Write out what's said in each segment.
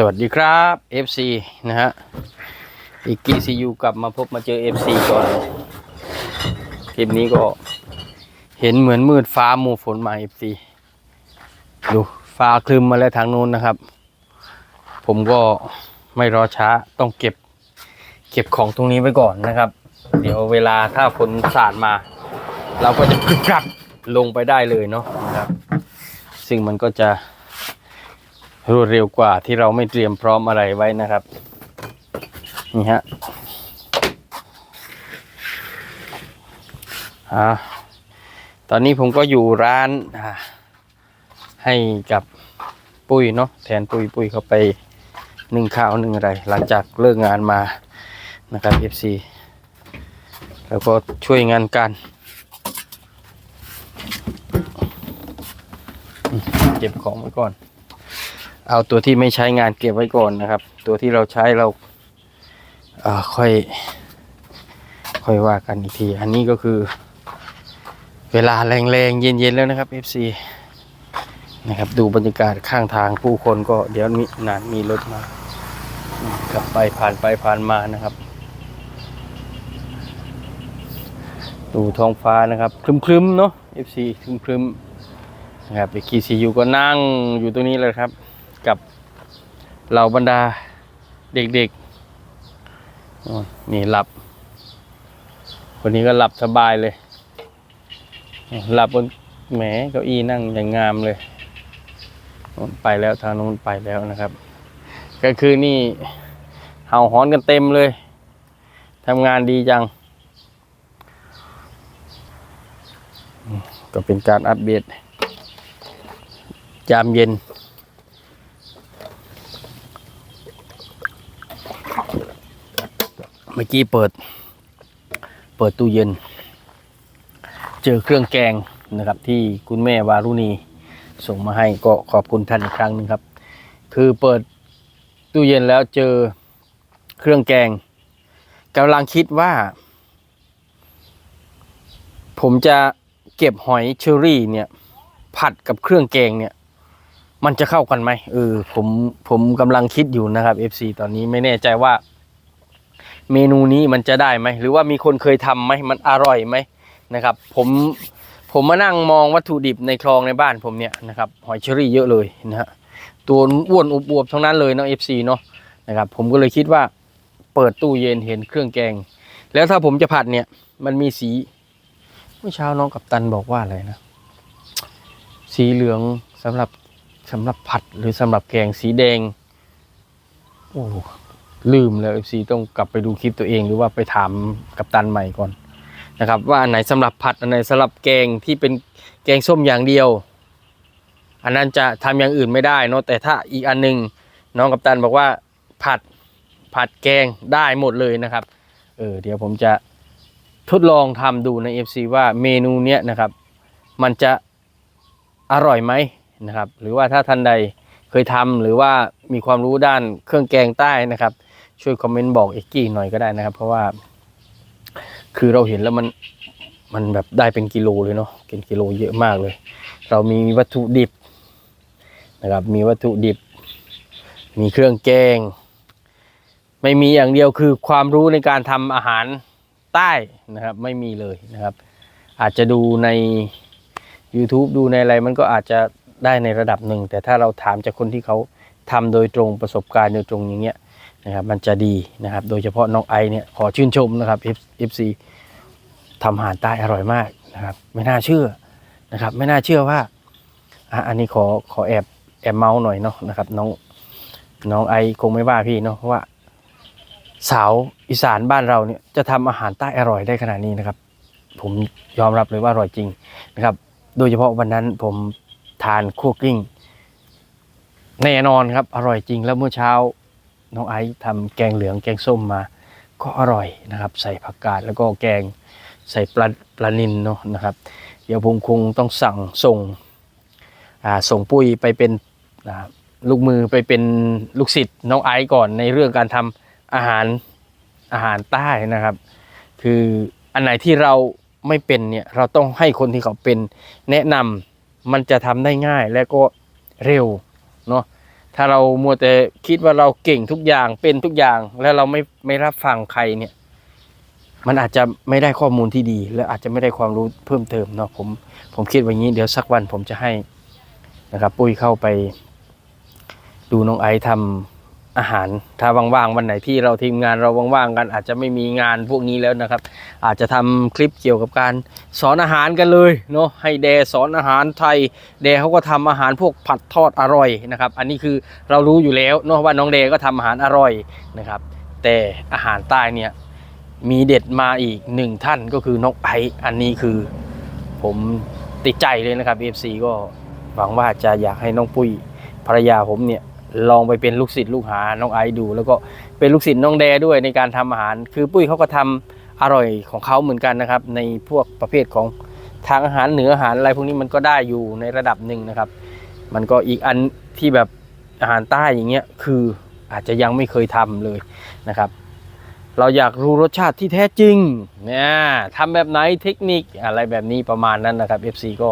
สวัสดีครับ FC นะฮะอีกกีซียูกลับมาพบมาเจอ FC ก่อนคลิปนี้ก็เห็นเหมือนมืดฟ้ามูฝนมา FC ดูฟ้าคลึมมาแล้วทางนู้นนะครับ ผมก็ไม่รอช้าต้องเก็บ เก็บของตรงนี้ไว้ก่อนนะครับ เดี๋ยวเวลาถ้าฝนสาดมา เราก็จะกึบกรับลงไปได้เลยเนาะนะครับ ซึ่งมันก็จะ รวดเร็วกว่าที่เราไม่เตรียมพร้อมอะไรไว้นะครับ นี่ฮะอ่าตอนนี้ผมก็อยู่ร้านให้กับปุ้ยเนาะแทนปุ้ยปุ้ยเขาไปหนึ่งข้าวหนึ่งอะไร หลังจากเลิกงานมานะครับ FC แล้วก็ช่วยงานกัน เก็บของไว้ก่อน เอาตัวที่ไม่ใช้งานเก็บไว้ก่อนนะครับ ตัวที่เราใช้เราเอ่อค่อย ค่อยว่ากันอีกที อันนี้ก็คือ เวลาแรงๆเย็นๆแล้วนะครับ FC นะครับดูบรรยากาศข้างทางผู้คนก็เดี๋ยวมีนานมีรถมาอืมขับไปผ่านไปผ่านมานะครับ ดูท้องฟ้านะครับครึมๆเนาะ FC ครึมๆนะครับไอ้กีซียูก็นั่งอยู่ตรงนี้เลยครับ กับเหล่าบรรดาเด็กๆ นี่หลับ คนนี้ก็หลับสบายเลย หลับบนแหมเก้าอี้นั่งอย่างงามเลย ไปแล้วทางนู้นไปแล้วนะครับ ก็คือนี่เห่าหอนกันเต็มเลยทำงานดีจัง ก็เป็นการอัปเดตยามเย็น มื่อกี้เปิด เปิดตู้เย็น เจอเครื่องแกงนะครับ ที่คุณแม่วารุณีส่งมาให้ก็ขอบคุณท่านอีกครั้งหนึ่งครับ คือเปิดตู้เย็นแล้วเจอเครื่องแกงกำลังคิดว่า ผมจะเก็บหอยเชอรี่เนี่ย ผัดกับเครื่องแกงเนี่ย มันจะเข้ากันไหมเออผมผมกำลังคิดอยู่นะครับ FC ตอนนี้ไม่แน่ใจว่า เมนูนี้มันจะได้ไหมหรือว่ามีคนเคยทำไหมมันอร่อยไหมนะครับ ผมผมมานั่งมองวัตถุดิบในคลองในบ้านผมเนี่ยนะครับหอยเชอรี่เยอะเลยนะฮะตัวอ้วนอวบๆทั้งนั้นเลยเนาะ FC เนาะนะครับผมก็เลยคิดว่าเปิดตู้เย็นเห็นเครื่องแกง แล้วถ้าผมจะผัดเนี่ย มันมีสีเมื่อเช้าน้องกับตันบอกว่าอะไรนะ สีเหลืองสำหรับสำหรับผัดหรือสำหรับแกงสีแดงโอ้ ลืมแล้ว FC ต้องกลับไปดูคลิปตัวเองหรือว่าไปถามกับตันใหม่ก่อนนะครับ ว่าอันไหนสำหรับผัดอันไหนสำหรับแกงที่เป็นแกงส้มอย่างเดียว อันนั้นจะทำอย่างอื่นไม่ได้เนาะแต่ถ้าอีกอันหนึงน้องกับตันบอกว่าผัดผัดแกงได้หมดเลยนะครับเออเดี๋ยวผมจะทดลองทำดูใน FC ว่าเมนูเนี้ยนะครับ มันจะอร่อยไหมนะครับ หรือว่าถ้าท่านใดเคยทำหรือว่ามีความรู้ด้านเครื่องแกงใต้นะครับ ช่วยคอมเมนต์บอกเอกกี้หน่อยก็ได้นะครับ เพราะว่า คือเราเห็นแล้วมันมันแบบได้เป็นกิโลเลยเนาะเป็นกิโลเยอะมากเลย เรามีวัตถุดิบนะครับ มีวัตถุดิบ มีเครื่องแกง ไม่มีอย่างเดียวคือความรู้ในการทำอาหารใต้นะครับ ไม่มีเลยนะครับ อาจจะดูใน YouTube ดูในอะไรมันก็อาจจะได้ในระดับหนึ่ง แต่ถ้าเราถามจากคนที่เขาทำโดยตรงประสบการณ์โดยตรงอย่างเงี้ย นะครับมันจะดีนะครับ โดยเฉพาะน้องไอเนี่ยขอชื่นชมนะครับ FC ทำอาหารใต้อร่อยมากนะครับ ไม่น่าเชื่อนะครับ ไม่น่าเชื่อว่าอันนี้ขอขอแอบแอบเมาส์หน่อยเนาะนะครับน้องน้องไอคงไม่ว่าพี่เนาะเพราะว่าสาวอีสานบ้านเราเนี่ยจะทำอาหารใต้อร่อยได้ขนาดนี้นะครับ ผมยอมรับเลยว่าอร่อยจริงนะครับ โดยเฉพาะวันนั้นผมทานคั่วกลิ้งแน่นอนครับ อร่อยจริงแล้วเมื่อเช้า น้องไอซ์ทำแกงเหลืองแกงส้มมา ก็อร่อยนะครับ ใส่ผักกาดแล้วก็แกงใส่ปลาปลานินเนาะนะครับ เดี๋ยวผมคงต้องสั่งส่งส่งปุ้ยไปเป็นลูกมือไปเป็นลูกศิษย์น้องไอซ์ก่อนในเรื่องการทำอาหารอาหารใต้นะครับ คืออันไหนที่เราไม่เป็นเนี่ยเราต้องให้คนที่เขาเป็นแนะนำมันจะทำได้ง่ายและก็เร็วเนาะ ถ้าเรามัวแต่คิดว่าเราเก่งทุกอย่างเป็นทุกอย่างแล้วเราไม่ไม่รับฟังใครเนี่ย มันอาจจะไม่ได้ข้อมูลที่ดี และอาจจะไม่ได้ความรู้เพิ่มเติมเนาะผมผมคิดว่างี้เดี๋ยวสักวันผมจะให้นะครับ ปุ้ยเข้าไปดูน้องไอซ์ทำ อาหาร ถ้าว่างๆวันไหนที่เราทีมงานเราว่างๆกัน อาจจะไม่มีงานพวกนี้แล้วนะครับ อาจจะทำคลิปเกี่ยวกับการสอนอาหารกันเลยเนาะให้แดสอนอาหารไทย แดเขาก็ทำอาหารพวกผัดทอดอร่อยนะครับ อันนี้คือเรารู้อยู่แล้วเนาะว่าน้องเดก็ทำอาหารอร่อยนะครับ แต่อาหารใต้เนี่ยมีเด็ดมาอีกหนึ่งท่านก็คือนกไออันนี้คือ ผมติดใจเลยนะครับ FC ก็หวังว่าจะอยากให้น้องปุ้ยภรรยาผมเนี่ย ลองไปเป็นลูกศิษย์ลูกหาน้องไอซ์ดู แล้วก็เป็นลูกศิษย์น้องแดด้วยในการทำอาหาร คือปุ้ยเขาก็ทำอร่อยของเขาเหมือนกันนะครับ ในพวกประเภทของทางอาหารเหนืออาหารอะไรพวกนี้มันก็ได้อยู่ในระดับหนึ่งนะครับ มันก็อีกอันที่แบบอาหารใต้อย่างเงี้ยคืออาจจะยังไม่เคยทำเลยนะครับ เราอยากรู้รสชาติที่แท้จริงเนี่ยทำแบบไหนเทคนิคอะไรแบบนี้ประมาณนั้นนะครับ FC ก็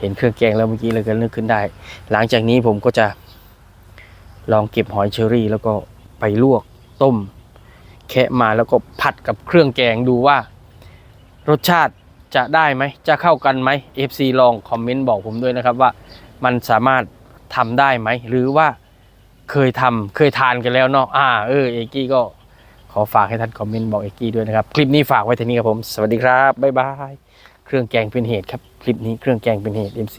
เห็นเครื่องแกงแล้วเมื่อกี้เลยก็นึกขึ้นได้ หลังจากนี้ผมก็จะ ลองเก็บหอยเชอรี่ แล้วก็ไปลวกต้ม แคะมาแล้วก็ผัดกับเครื่องแกงดูว่า รสชาติจะได้ไหมจะเข้ากันไหม FC ลองคอมเมนต์บอกผมด้วยนะครับว่ามันสามารถทำได้ไหม หรือว่าเคยทำเคยทานกันแล้วเนาะอ่าเออเอกกี้ก็ขอฝากให้ท่านคอมเมนต์บอกเอกกี้ด้วยนะครับ คลิปนี้ฝากไว้เท่านี้ครับผม สวัสดีครับ บ๊ายบาย เครื่องแกงเป็นเหตุครับ คลิปนี้เครื่องแกงเป็นเหตุ MC